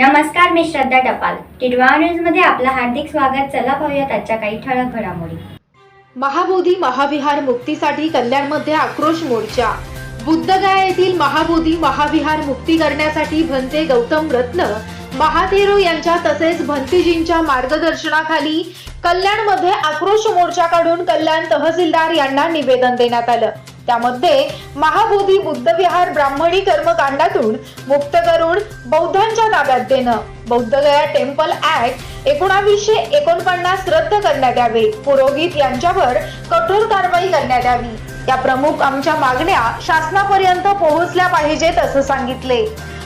नमस्कार मी श्रद्धा टपाल. टिडवा न्यूजमध्ये आपलं हार्दिक स्वागत. चला पाहूयात आजच्या काही ठळक घडामोडी. महाबोधी महाविहार मुक्तीसाठी कल्याणमध्ये आक्रोश मोर्चा. बुद्धगया येथील महाबोधी महाविहार मुक्ती करण्यासाठी भंते गौतम रत्न. महाथेरो यांच्या तसेच भंतीजींच्या मार्गदर्शनाखाली कल्याणमध्ये आक्रोश मोर्चा काढून कल्याण तहसीलदार यांना निवेदन देण्यात आलं. त्यामध्ये महाबोधी बुद्धविहार ब्राह्मणी कर्मकांडातून मुक्त करून बौद्धांच्या ताब्यात देणं. बौद्धगया टेम्पल ऍक्ट एकोणावीसशे एकोणपन्नास रद्द करण्यात यावे. पुरोहित यांच्यावर कठोर कारवाई करण्यात यावी. या प्रमुख आमच्या मागण्या शासनापर्यंत पोहोचल्या पाहिजेत असं सांगितले.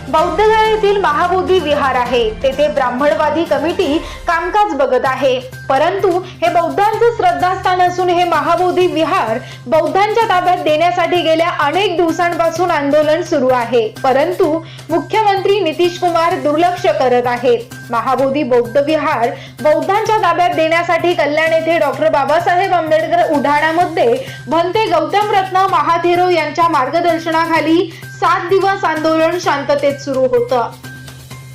बौद्धगया येथील महाबोधी विहार आहे. तेथे ब्राह्मणवादी कमिटी कामकाज बघत आहे. परंतु हे बौद्धांचं श्रद्धास्थान असून हे महाबोधी विहार बौद्धांच्या ताब्यात देण्यासाठी गेल्या अनेक दिवसांपासून आंदोलन सुरू आहे. परंतु मुख्यमंत्री नितीश कुमार दुर्लक्ष करत आहेत. महाबोधी बौद्ध विहार बौद्धांच्या ताब्यात देण्यासाठी कल्याण येथे डॉक्टर बाबासाहेब आंबेडकर उधाणामध्ये भंते गौतम रत्न महाथेरो यांच्या मार्गदर्शनाखाली सात दिवस आंदोलन शांततेत सुरू होतं.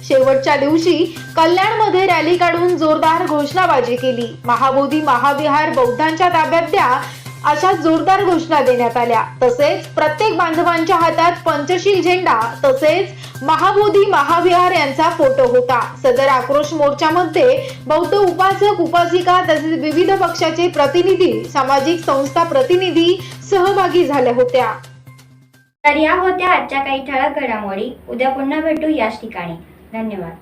शेवटच्या दिवशी कल्याणमध्ये रॅली काढून जोरदार घोषणाबाजी केली. महाबोधी महाविहार बौद्धांच्या ताब्यात द्या अशा जोरदार घोषणा देण्यात आल्या. तसेच प्रत्येक बांधवांच्या हातात पंचशील झेंडा तसेच महाबोधी महाविहार यांचा फोटो होता. सदर आक्रोश मोर्चामध्ये बौद्ध उपासक उपासिका तसेच विविध पक्षाचे प्रतिनिधी सामाजिक संस्था प्रतिनिधी सहभागी झाल्या होत्या. तर या होत्या आजच्या काही ठळक घडामोडी. उद्या पुन्हा भेटू याच ठिकाणी. धन्यवाद.